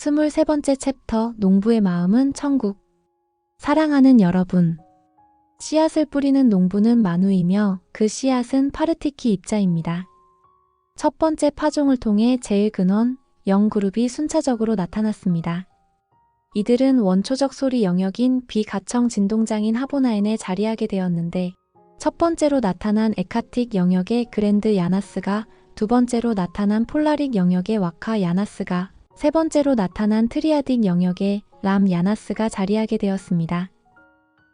23번째 챕터 농부의 마음은 천국. 사랑하는 여러분. 씨앗을 뿌리는 농부는 마누이며 그 씨앗은 파르티키 입자입니다. 첫 번째 파종을 통해 제일 근원 0그룹이 순차적으로 나타났습니다. 이들은 원초적 소리 영역인 비가청 진동장인 하보나엔에 자리하게 되었는데 첫 번째로 나타난 에카틱 영역의 그랜드 야나스가 두 번째로 나타난 폴라릭 영역의 와카 야나스가 세 번째로 나타난 트리아딕 영역의 람 야나스가 자리하게 되었습니다.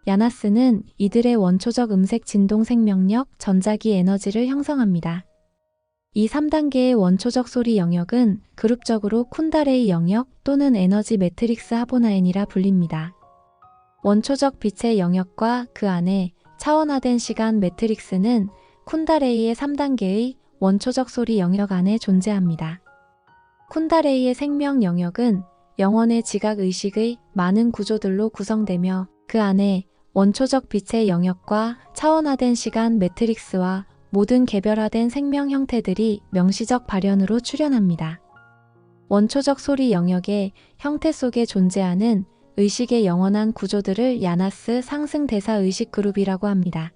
야나스는 이들의 원초적 음색 진동 생명력 전자기 에너지를 형성합니다. 이 3단계의 원초적 소리 영역은 그룹적으로 쿤다레이 영역 또는 에너지 매트릭스 하보나엔이라 불립니다. 원초적 빛의 영역과 그 안에 차원화된 시간 매트릭스는 쿤다레이의 3단계의 원초적 소리 영역 안에 존재합니다. 쿤다레이의 생명 영역은 영혼의 지각 의식의 많은 구조들로 구성되며 그 안에 원초적 빛의 영역과 차원화된 시간 매트릭스와 모든 개별화된 생명 형태들이 명시적 발현으로 출현합니다. 원초적 소리 영역의 형태 속에 존재하는 의식의 영원한 구조들을 야나스 상승 대사 의식 그룹이라고 합니다.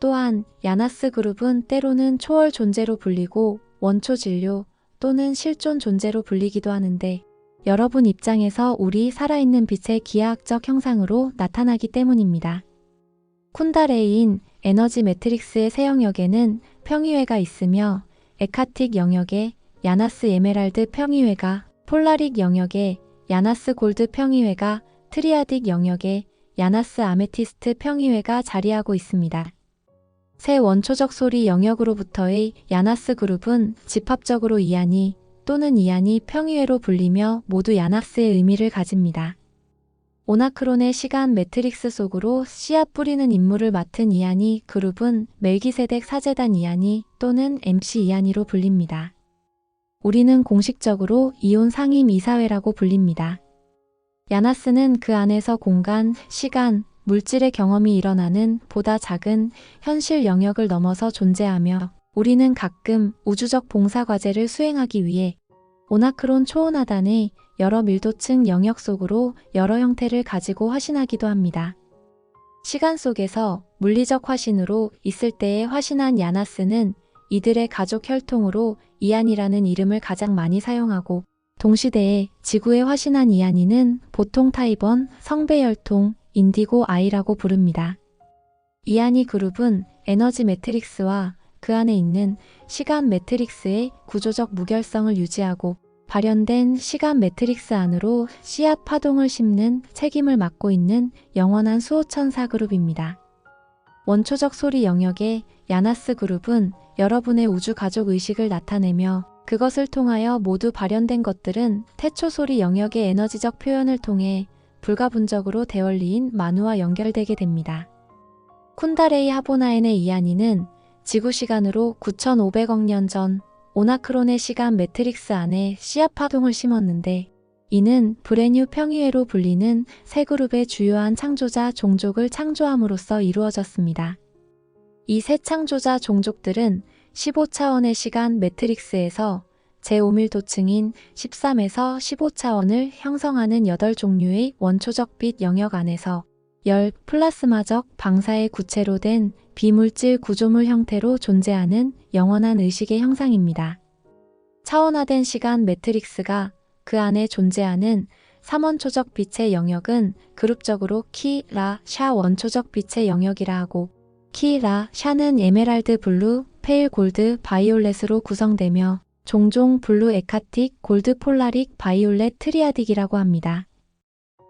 또한 야나스 그룹은 때로는 초월 존재로 불리고 원초 진료 또는 실존 존재로 불리기도 하는데 여러분 입장에서 우리 살아있는 빛의 기하학적 형상으로 나타나기 때문입니다. 쿤다레이인 에너지 매트릭스의 새 영역에는 평이회가 있으며 에카틱 영역에 야나스 에메랄드 평이회가 폴라릭 영역에 야나스 골드 평이회가 트리아딕 영역에 야나스 아메티스트 평이회가 자리하고 있습니다. 새 원초적 소리 영역으로부터의 야나스 그룹은 집합적으로 이안이 또는 이안이 평이회로 불리며 모두 야나스의 의미를 가집니다. 오나크론의 시간 매트릭스 속으로 씨앗 뿌리는 임무를 맡은 이안이 그룹은 멜기세덱 사제단 이안이 또는 MC 이안이로 불립니다. 우리는 공식적으로 이온 상임 이사회라고 불립니다. 야나스는 그 안에서 공간, 시간, 물질의 경험이 일어나는 보다 작은 현실 영역을 넘어서 존재하며 우리는 가끔 우주적 봉사 과제를 수행하기 위해 오나크론 초원하단의 여러 밀도층 영역 속으로 여러 형태를 가지고 화신하기도 합니다. 시간 속에서 물리적 화신으로 있을 때의 화신한 야나스는 이들의 가족 혈통으로 이안이라는 이름을 가장 많이 사용하고 동시대에 지구의 화신한 이안이는 보통 타입원 성배 혈통 인디고 아이라고 부릅니다. 이안이 그룹은 에너지 매트릭스와 그 안에 있는 시간 매트릭스의 구조적 무결성을 유지하고 발현된 시간 매트릭스 안으로 씨앗 파동을 심는 책임을 맡고 있는 영원한 수호천사 그룹입니다. 원초적 소리 영역의 야나스 그룹은 여러분의 우주 가족 의식을 나타내며 그것을 통하여 모두 발현된 것들은 태초 소리 영역의 에너지적 표현을 통해 불가분적으로 대원리인 마누와 연결되게 됩니다. 쿤다레이 하보나엔의 이안이는 지구 시간으로 9,500억 년 전 오나크론의 시간 매트릭스 안에 씨앗 파동을 심었는데 이는 브레뉴 평의회로 불리는 세 그룹의 주요한 창조자 종족을 창조함으로써 이루어졌습니다. 이 세 창조자 종족들은 15차원의 시간 매트릭스에서 제5밀도층인 13에서 15차원을 형성하는 8종류의 원초적 빛 영역 안에서 열 플라스마적 방사의 구체로 된 비물질 구조물 형태로 존재하는 영원한 의식의 형상입니다. 차원화된 시간 매트릭스가 그 안에 존재하는 3원초적 빛의 영역은 그룹적으로 키, 라, 샤 원초적 빛의 영역이라 하고 키, 라, 샤는 에메랄드 블루, 페일 골드, 바이올렛으로 구성되며 종종 블루 에카틱, 골드 폴라릭, 바이올렛 트리아딕이라고 합니다.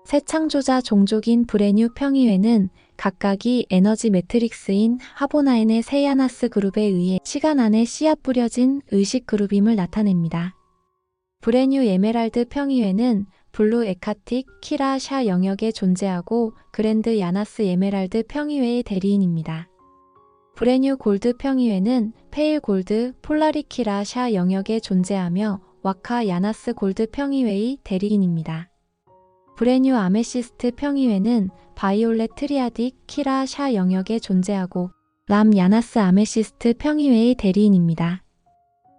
새 창조자 종족인 브레뉴 평의회는 각각이 에너지 매트릭스인 하보나인의 세야나스 그룹에 의해 시간 안에 씨앗 뿌려진 의식 그룹임을 나타냅니다. 브레뉴 에메랄드 평의회는 블루 에카틱, 키라 샤 영역에 존재하고 그랜드 야나스 에메랄드 평의회의 대리인입니다. 브레뉴 골드 평의회는 페일 골드, 폴라리키라 샤 영역에 존재하며 와카 야나스 골드 평의회의 대리인입니다. 브레뉴 아메시스트 평의회는 바이올렛 트리아딕 키라 샤 영역에 존재하고 람 야나스 아메시스트 평의회의 대리인입니다.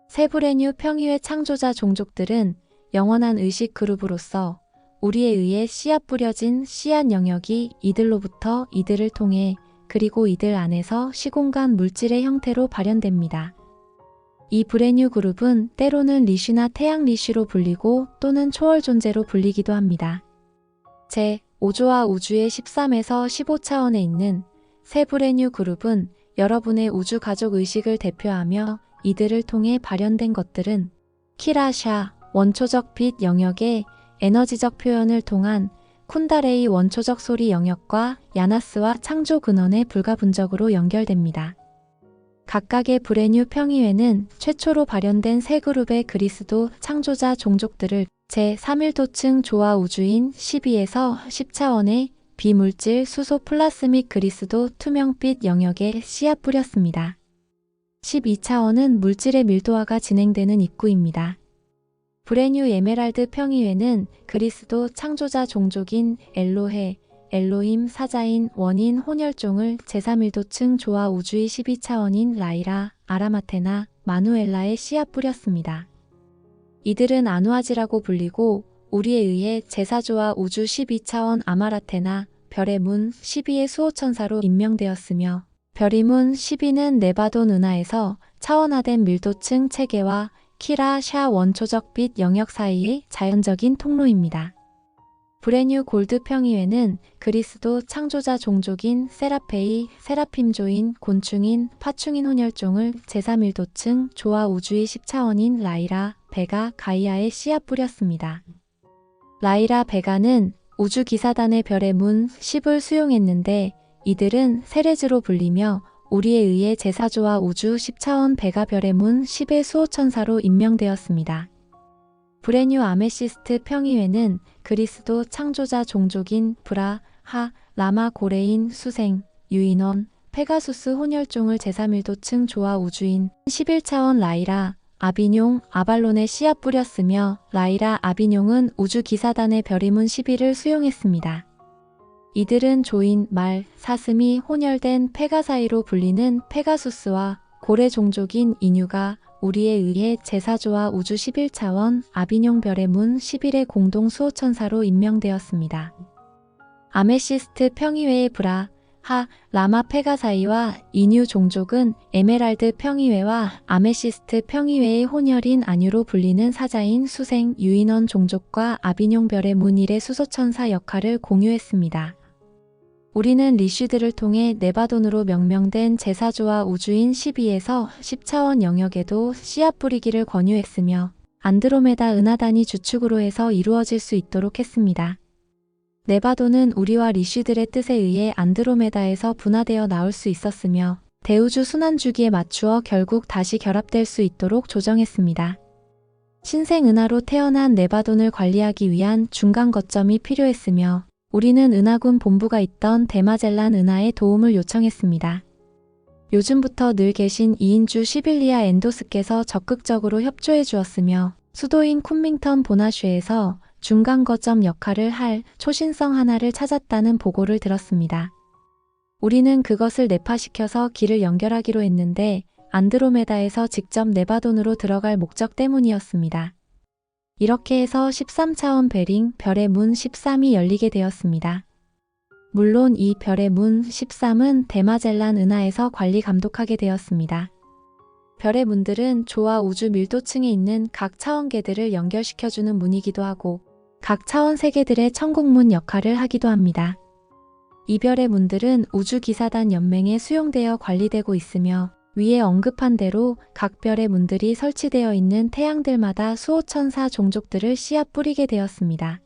세 브레뉴 평의회 창조자 종족들은 영원한 의식 그룹으로서 우리에 의해 씨앗 뿌려진 씨앗 영역이 이들로부터 이들을 통해 그리고 이들 안에서 시공간 물질의 형태로 발현됩니다. 이 브레뉴 그룹은 때로는 리쉬나 태양 리쉬로 불리고 또는 초월 존재로 불리기도 합니다. 제 5조와 우주의 13에서 15차원에 있는 세 브레뉴 그룹은 여러분의 우주 가족 의식을 대표하며 이들을 통해 발현된 것들은 키라샤, 원초적 빛 영역의 에너지적 표현을 통한 쿤다레이 원초적 소리 영역과 야나스와 창조 근원의 불가분적으로 연결됩니다. 각각의 브레뉴 평의회는 최초로 발현된 세 그룹의 그리스도 창조자 종족들을 제3일도층 조화 우주인 12에서 10차원의 비물질 수소 플라스믹 그리스도 투명빛 영역에 씨앗 뿌렸습니다. 12차원은 물질의 밀도화가 진행되는 입구입니다. 브레뉴 에메랄드 평의회는 그리스도 창조자 종족인 엘로헤, 엘로임 사자인 원인 혼혈종을 제3일도층 조화 우주의 12차원인 라이라, 아라마테나, 마누엘라에 씨앗 뿌렸습니다. 이들은 아누아지라고 불리고 우리에 의해 제4조와 우주 12차원 아마라테나, 별의 문 12의 수호천사로 임명되었으며 별의 문 12는 네바돈 은하에서 차원화된 밀도층 체계와 키라 샤 원초적 빛 영역 사이의 자연적인 통로입니다. 브레뉴 골드 평의회는 그리스도 창조자 종족인 세라페이, 세라핌조인, 곤충인, 파충인 혼혈종을 제3일도층 조화 우주의 10차원인 라이라, 베가, 가이아에 씨앗 뿌렸습니다. 라이라, 베가는 우주 기사단의 별의 문 10을 수용했는데 이들은 세레즈로 불리며 우리에 의해 제사조와 우주 10차원 베가 별의 문 10의 수호천사로 임명되었습니다. 브레뉴 아메시스트 평의회는 그리스도 창조자 종족인 브라, 하, 라마 고레인, 수생, 유인원, 페가수스 혼혈종을 제3일도층 조화 우주인 11차원 라이라, 아비뇽, 아발론에 씨앗 뿌렸으며 라이라 아비뇽은 우주 기사단의 별이문 11을 수용했습니다. 이들은 조인, 말, 사슴이 혼혈된 페가 사이로 불리는 페가수스와 고래 종족인 인유가 우리에 의해 제사조와 우주 11차원 아비뇽 별의 문 11의 공동 수호천사로 임명되었습니다. 아메시스트 평의회의 브라, 하, 라마 페가사이와 인유 종족은 에메랄드 평의회와 아메시스트 평의회의 혼혈인 안유로 불리는 사자인 수생 유인원 종족과 아비뇽 별의 문일의 수소천사 역할을 공유했습니다. 우리는 리쉬드를 통해 네바돈으로 명명된 제사조와 우주인 12에서 10차원 영역에도 씨앗 뿌리기를 권유했으며 안드로메다 은하단이 주축으로 해서 이루어질 수 있도록 했습니다. 네바돈은 우리와 리쉬들의 뜻에 의해 안드로메다에서 분화되어 나올 수 있었으며 대우주 순환 주기에 맞추어 결국 다시 결합될 수 있도록 조정했습니다. 신생 은하로 태어난 네바돈을 관리하기 위한 중간 거점이 필요했으며 우리는 은하군 본부가 있던 데마젤란 은하의 도움을 요청했습니다. 요즘부터 늘 계신 2인주 시빌리아 엔도스께서 적극적으로 협조해 주었으며 수도인 쿤밍턴 보나슈에서 중간 거점 역할을 할 초신성 하나를 찾았다는 보고를 들었습니다. 우리는 그것을 내파시켜서 길을 연결하기로 했는데 안드로메다에서 직접 네바돈으로 들어갈 목적 때문이었습니다. 이렇게 해서 13차원 베링 별의 문 13이 열리게 되었습니다. 물론 이 별의 문 13은 데마젤란 은하에서 관리 감독하게 되었습니다. 별의 문들은 조와 우주 밀도층에 있는 각 차원계들을 연결시켜주는 문이기도 하고 각 차원 세계들의 천국문 역할을 하기도 합니다. 이 별의 문들은 우주기사단 연맹에 수용되어 관리되고 있으며 위에 언급한 대로 각 별의 문들이 설치되어 있는 태양들마다 수호천사 종족들을 씨앗 뿌리게 되었습니다.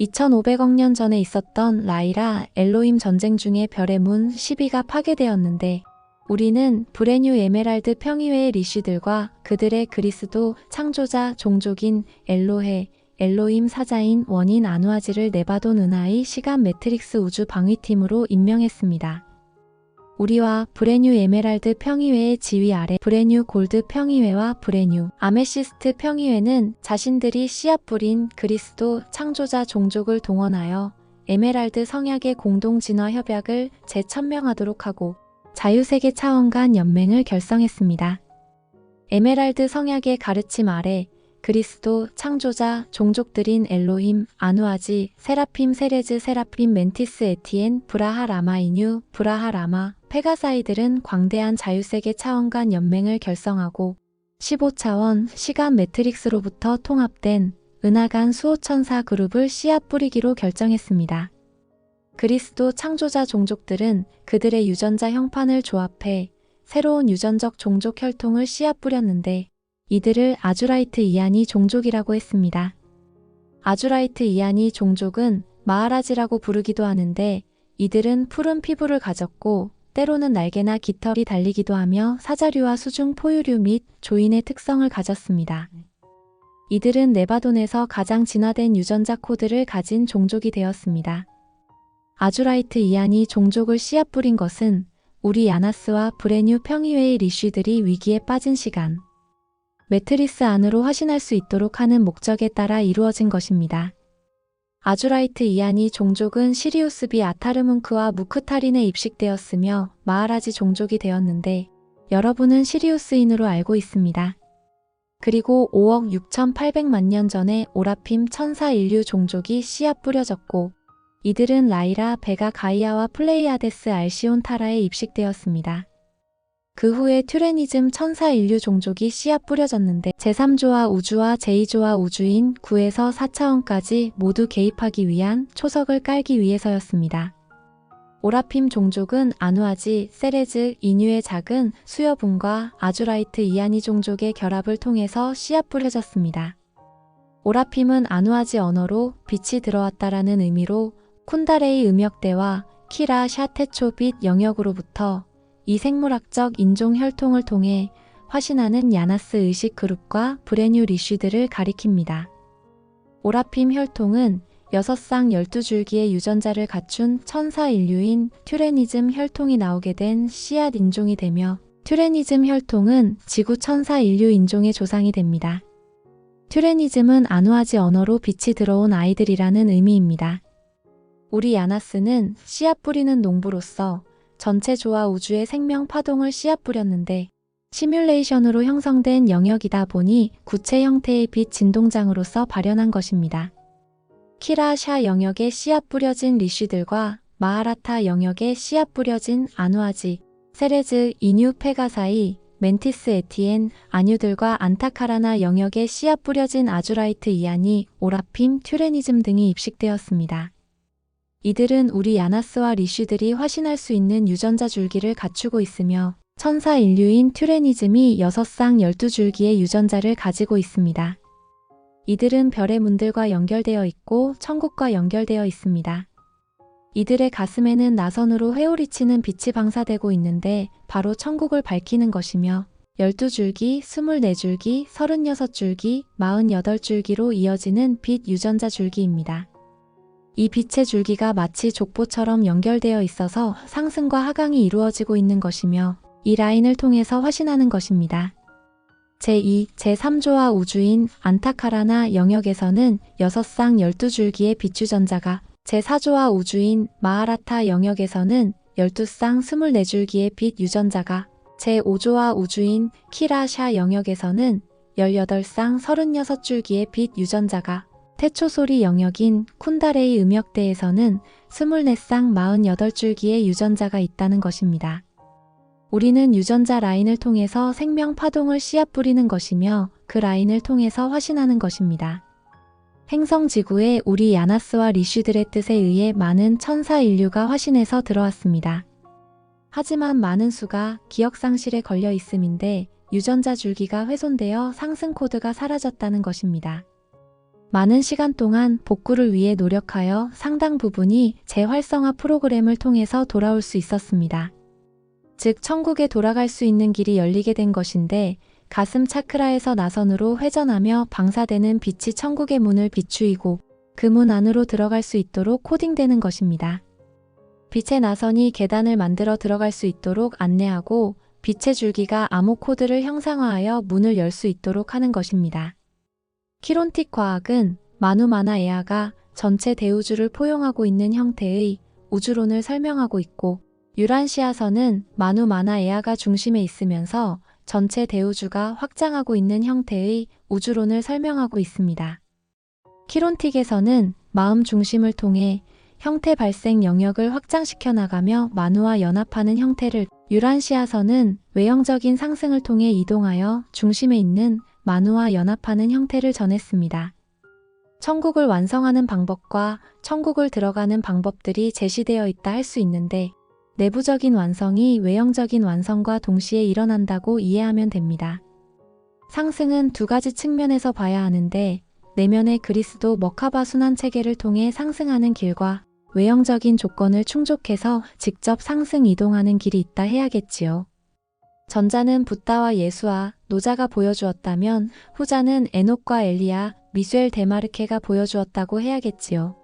2500억 년 전에 있었던 라이라 엘로임 전쟁 중에 별의 문 12가 파괴되었는데 우리는 브레뉴 에메랄드 평의회의 리쉬들과 그들의 그리스도 창조자 종족인 엘로헤, 엘로임 사자인 원인 아누아지를 네바돈 은하의 시간 매트릭스 우주 방위팀으로 임명했습니다. 우리와 브레뉴 에메랄드 평의회의 지휘 아래 브레뉴 골드 평의회와 브레뉴 아메시스트 평의회는 자신들이 씨앗 뿌린 그리스도 창조자 종족을 동원하여 에메랄드 성약의 공동 진화 협약을 재천명하도록 하고 자유세계 차원 간 연맹을 결성했습니다. 에메랄드 성약의 가르침 아래 그리스도, 창조자, 종족들인 엘로힘, 아누아지, 세라핌 세레즈 세라핌 멘티스 에티엔, 브라하 라마이뉴, 브라하 라마, 페가사이들은 광대한 자유세계 차원 간 연맹을 결성하고 15차원 시간 매트릭스로부터 통합된 은하간 수호천사 그룹을 씨앗 뿌리기로 결정했습니다. 그리스도 창조자 종족들은 그들의 유전자 형판을 조합해 새로운 유전적 종족 혈통을 씨앗 뿌렸는데 이들을 아주라이트 이안이 종족이라고 했습니다. 아주라이트 이안이 종족은 마하라지라고 부르기도 하는데 이들은 푸른 피부를 가졌고 때로는 날개나 깃털이 달리기도 하며 사자류와 수중 포유류 및 조인의 특성을 가졌습니다. 이들은 네바돈에서 가장 진화된 유전자 코드를 가진 종족이 되었습니다. 아주라이트 이안이 종족을 씨앗 뿌린 것은 우리 야나스와 브레뉴 평의회의 리쉬들이 위기에 빠진 시간, 매트리스 안으로 화신할 수 있도록 하는 목적에 따라 이루어진 것입니다. 아주라이트 이안이 종족은 시리우스비 아타르문크와 무크타린에 입식되었으며 마하라지 종족이 되었는데 여러분은 시리우스인으로 알고 있습니다. 그리고 5억 6,800만 년 전에 오라핌 천사 인류 종족이 씨앗 뿌려졌고 이들은 라이라, 베가, 가이아와 플레이아데스, 알시온, 타라에 입식되었습니다. 그 후에 튜레니즘 천사 인류 종족이 씨앗 뿌려졌는데 제3조와 우주와 제2조와 우주인 9에서 4차원까지 모두 개입하기 위한 초석을 깔기 위해서였습니다. 오라핌 종족은 아누아지, 세레즈, 이뉴의 작은 수여분과 아주라이트 이아니 종족의 결합을 통해서 씨앗 뿌려졌습니다. 오라핌은 아누아지 언어로 빛이 들어왔다라는 의미로 쿤다레이 음역대와 키라 샤테초빛 영역으로부터 이 생물학적 인종 혈통을 통해 화신하는 야나스 의식 그룹과 브레뉴 리쉬들을 가리킵니다. 오라핌 혈통은 6쌍 12줄기의 유전자를 갖춘 천사 인류인 튜레니즘 혈통이 나오게 된 씨앗 인종이 되며 튜레니즘 혈통은 지구 천사 인류 인종의 조상이 됩니다. 튜레니즘은 아누아지 언어로 빛이 들어온 아이들이라는 의미입니다. 우리 야나스는 씨앗 뿌리는 농부로서 전체 조화 우주의 생명 파동을 씨앗 뿌렸는데 시뮬레이션으로 형성된 영역이다 보니 구체 형태의 빛 진동장으로서 발현한 것입니다. 키라샤 영역에 씨앗 뿌려진 리쉬들과 마하라타 영역에 씨앗 뿌려진 아누아지, 세레즈, 이뉴 페가사이, 멘티스 에티엔, 아뉴들과 안타카라나 영역에 씨앗 뿌려진 아주라이트 이안이 오라핌, 튜레니즘 등이 입식되었습니다. 이들은 우리 야나스와 리쉬들이 화신할 수 있는 유전자 줄기를 갖추고 있으며 천사 인류인 튜레니즘이 6쌍 12줄기의 유전자를 가지고 있습니다. 이들은 별의 문들과 연결되어 있고 천국과 연결되어 있습니다. 이들의 가슴에는 나선으로 회오리치는 빛이 방사되고 있는데 바로 천국을 밝히는 것이며 12줄기, 24줄기, 36줄기, 48줄기로 이어지는 빛 유전자 줄기입니다. 이 빛의 줄기가 마치 족보처럼 연결되어 있어서 상승과 하강이 이루어지고 있는 것이며 이 라인을 통해서 화신하는 것입니다. 제2, 제3조와 우주인 안타카라나 영역에서는 6쌍 12줄기의 빛유전자가 제4조와 우주인 마하라타 영역에서는 12쌍 24줄기의 빛 유전자가 제5조와 우주인 키라샤 영역에서는 18쌍 36줄기의 빛 유전자가 태초소리 영역인 쿤다레이 음역대에서는 24쌍 48줄기의 유전자가 있다는 것입니다. 우리는 유전자 라인을 통해서 생명 파동을 씨앗 뿌리는 것이며 그 라인을 통해서 화신하는 것입니다. 행성 지구에 우리 야나스와 리쉬들의 뜻에 의해 많은 천사 인류가 화신해서 들어왔습니다. 하지만 많은 수가 기억 상실에 걸려 있음인데 유전자 줄기가 훼손되어 상승 코드가 사라졌다는 것입니다. 많은 시간 동안 복구를 위해 노력하여 상당 부분이 재활성화 프로그램을 통해서 돌아올 수 있었습니다. 즉, 천국에 돌아갈 수 있는 길이 열리게 된 것인데, 가슴 차크라에서 나선으로 회전하며 방사되는 빛이 천국의 문을 비추이고 그 문 안으로 들어갈 수 있도록 코딩되는 것입니다. 빛의 나선이 계단을 만들어 들어갈 수 있도록 안내하고 빛의 줄기가 암호 코드를 형상화하여 문을 열 수 있도록 하는 것입니다. 키론틱 과학은 마누마나 에아가 전체 대우주를 포용하고 있는 형태의 우주론을 설명하고 있고 유란시아서는 마누마나 에아가 중심에 있으면서 전체 대우주가 확장하고 있는 형태의 우주론을 설명하고 있습니다. 키론틱에서는 마음 중심을 통해 형태 발생 영역을 확장시켜 나가며 만우와 연합하는 형태를 유란시아서는 외형적인 상승을 통해 이동하여 중심에 있는 만우와 연합하는 형태를 전했습니다. 천국을 완성하는 방법과 천국을 들어가는 방법들이 제시되어 있다 할 수 있는데 내부적인 완성이 외형적인 완성과 동시에 일어난다고 이해하면 됩니다. 상승은 두 가지 측면에서 봐야 하는데 내면의 그리스도 머카바 순환 체계를 통해 상승하는 길과 외형적인 조건을 충족해서 직접 상승 이동하는 길이 있다 해야겠지요. 전자는 붓다와 예수와 노자가 보여주었다면 후자는 에녹과 엘리야, 미수엘 데마르케가 보여주었다고 해야겠지요.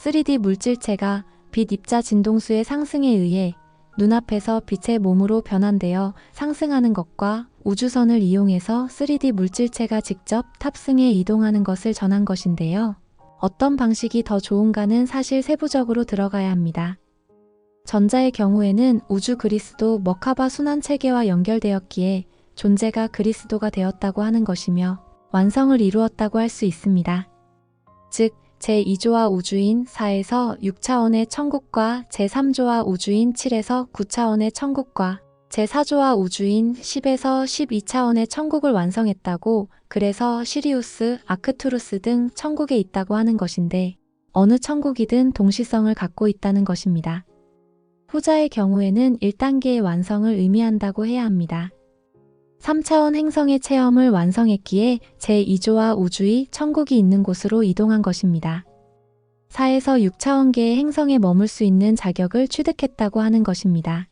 3D 물질체가 빛 입자 진동수의 상승에 의해 눈앞에서 빛의 몸으로 변환되어 상승하는 것과 우주선을 이용해서 3D 물질체가 직접 탑승해 이동하는 것을 전한 것인데요. 어떤 방식이 더 좋은가는 사실 세부적으로 들어가야 합니다. 전자의 경우에는 우주 그리스도 머카바 순환 체계와 연결되었기에 존재가 그리스도가 되었다고 하는 것이며 완성을 이루었다고 할 수 있습니다. 즉, 제2조와 우주인 4에서 6차원의 천국과 제3조와 우주인 7에서 9차원의 천국과 제4조와 우주인 10에서 12차원의 천국을 완성했다고 그래서 시리우스, 아크투루스 등 천국에 있다고 하는 것인데 어느 천국이든 동시성을 갖고 있다는 것입니다. 후자의 경우에는 1단계의 완성을 의미한다고 해야 합니다. 3차원 행성의 체험을 완성했기에 제2조와 우주의 천국이 있는 곳으로 이동한 것입니다. 4에서 6차원계의 행성에 머물 수 있는 자격을 취득했다고 하는 것입니다.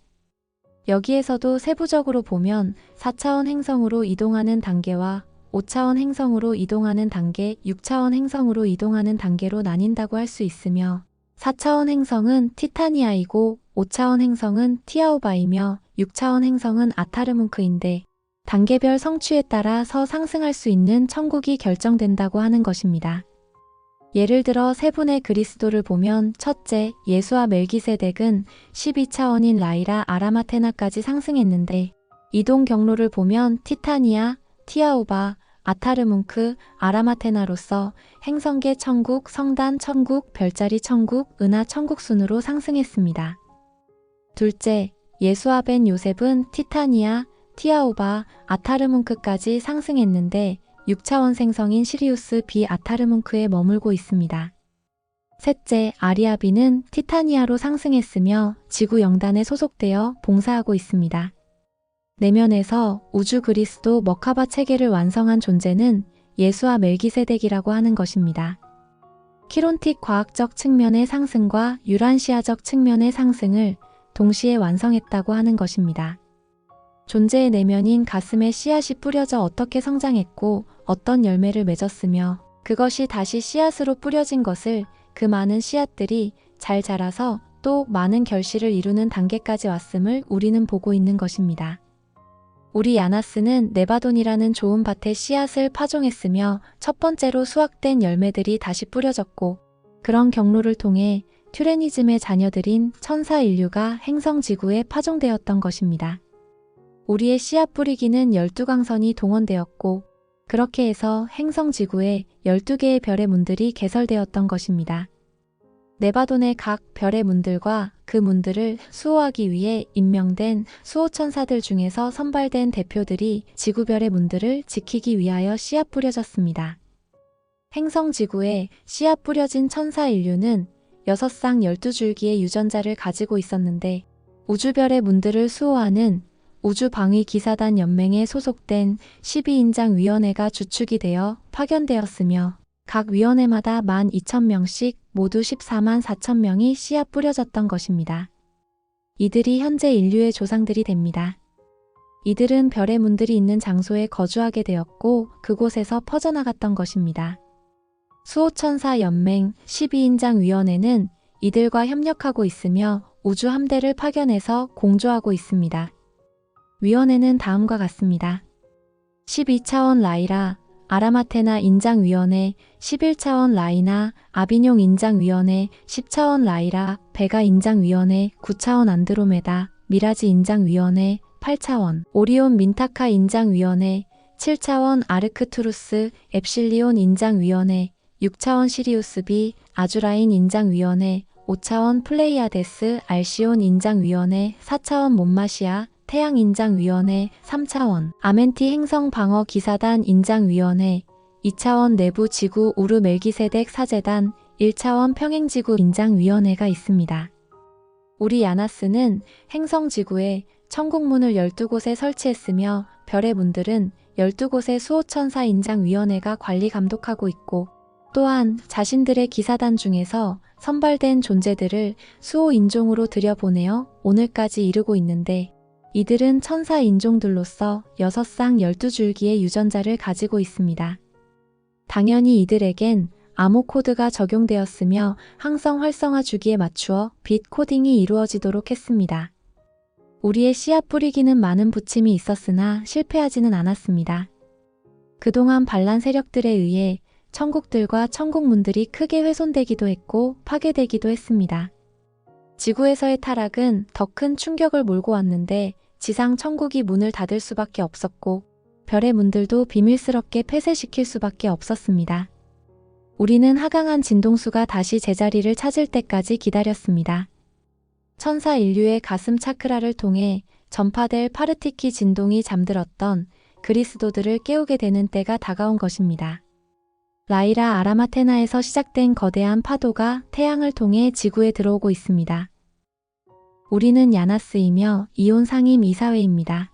여기에서도 세부적으로 보면 4차원 행성으로 이동하는 단계와 5차원 행성으로 이동하는 단계, 6차원 행성으로 이동하는 단계로 나뉜다고 할 수 있으며 4차원 행성은 티타니아이고 5차원 행성은 티아오바이며 6차원 행성은 아타르문크인데 단계별 성취에 따라서 상승할 수 있는 천국이 결정된다고 하는 것입니다. 예를 들어 세 분의 그리스도를 보면 첫째, 예수와 멜기세덱은 12차원인 라이라 아라마테나까지 상승했는데 이동 경로를 보면 티타니아, 티아오바, 아타르문크, 아라마테나로서 행성계 천국, 성단 천국, 별자리 천국, 은하 천국 순으로 상승했습니다. 둘째, 예수와 벤 요셉은 티타니아, 티아오바, 아타르문크까지 상승했는데 6차원 생성인 시리우스 비 아타르문크에 머물고 있습니다. 셋째, 아리아비는 티타니아로 상승했으며 지구 영단에 소속되어 봉사하고 있습니다. 내면에서 우주 그리스도 머카바 체계를 완성한 존재는 예수와 멜기세덱이라고 하는 것입니다. 키론틱 과학적 측면의 상승과 유란시아적 측면의 상승을 동시에 완성했다고 하는 것입니다. 존재의 내면인 가슴에 씨앗이 뿌려져 어떻게 성장했고 어떤 열매를 맺었으며 그것이 다시 씨앗으로 뿌려진 것을 그 많은 씨앗들이 잘 자라서 또 많은 결실을 이루는 단계까지 왔음을 우리는 보고 있는 것입니다. 우리 야나스는 네바돈이라는 좋은 밭에 씨앗을 파종했으며 첫 번째로 수확된 열매들이 다시 뿌려졌고 그런 경로를 통해 튜레니즘의 자녀들인 천사 인류가 행성 지구에 파종되었던 것입니다. 우리의 씨앗 뿌리기는 12강선이 동원되었고 그렇게 해서 행성 지구에 12개의 별의 문들이 개설되었던 것입니다. 네바돈의 각 별의 문들과 그 문들을 수호하기 위해 임명된 수호천사들 중에서 선발된 대표들이 지구별의 문들을 지키기 위하여 씨앗 뿌려졌습니다. 행성 지구에 씨앗 뿌려진 천사 인류는 6쌍 12줄기의 유전자를 가지고 있었는데 우주별의 문들을 수호하는 우주방위 기사단 연맹에 소속된 12인장 위원회가 주축이 되어 파견되었으며 각 위원회마다 12,000명씩 모두 14만 4천명이 씨앗 뿌려졌던 것입니다. 이들이 현재 인류의 조상들이 됩니다. 이들은 별의 문들이 있는 장소에 거주하게 되었고 그곳에서 퍼져나갔던 것입니다. 수호천사 연맹 12인장 위원회는 이들과 협력하고 있으며 우주 함대를 파견해서 공조하고 있습니다. 위원회는 다음과 같습니다. 12차원 라이라, 아라마테나 인장위원회, 11차원 라이나, 아비뇽 인장위원회, 10차원 라이라, 베가 인장위원회, 9차원 안드로메다, 미라지 인장위원회, 8차원 오리온 민타카 인장위원회 7차원 아르크투루스 엡실리온 인장위원회 6차원 시리우스 B 아주라인 인장위원회 5차원 플레이아데스 알시온 인장위원회 4차원 몬마시아 태양 인장위원회 3차원 아멘티 행성 방어 기사단 인장위원회 2차원 내부 지구 우르 멜기세덱 사재단 1차원 평행지구 인장위원회가 있습니다. 우리 야나스는 행성 지구에 천국문을 12곳에 설치했으며 별의 문들은 12곳의 수호천사 인장위원회가 관리 감독하고 있고 또한 자신들의 기사단 중에서 선발된 존재들을 수호 인종으로 들여보내어 오늘까지 이르고 있는데 이들은 천사 인종들로서 6쌍 12줄기의 유전자를 가지고 있습니다. 당연히 이들에겐 암호 코드가 적용되었으며 항성 활성화 주기에 맞추어 빛 코딩이 이루어지도록 했습니다. 우리의 씨앗 뿌리기는 많은 부침이 있었으나 실패하지는 않았습니다. 그동안 반란 세력들에 의해 천국들과 천국문들이 크게 훼손되기도 했고 파괴되기도 했습니다. 지구에서의 타락은 더 큰 충격을 몰고 왔는데 지상 천국이 문을 닫을 수밖에 없었고 별의 문들도 비밀스럽게 폐쇄시킬 수밖에 없었습니다. 우리는 하강한 진동수가 다시 제자리를 찾을 때까지 기다렸습니다. 천사 인류의 가슴 차크라를 통해 전파될 파르티키 진동이 잠들었던 그리스도들을 깨우게 되는 때가 다가온 것입니다. 라이라 아라마테나에서 시작된 거대한 파도가 태양을 통해 지구에 들어오고 있습니다. 우리는 야나스이며 이온 상임 이사회입니다.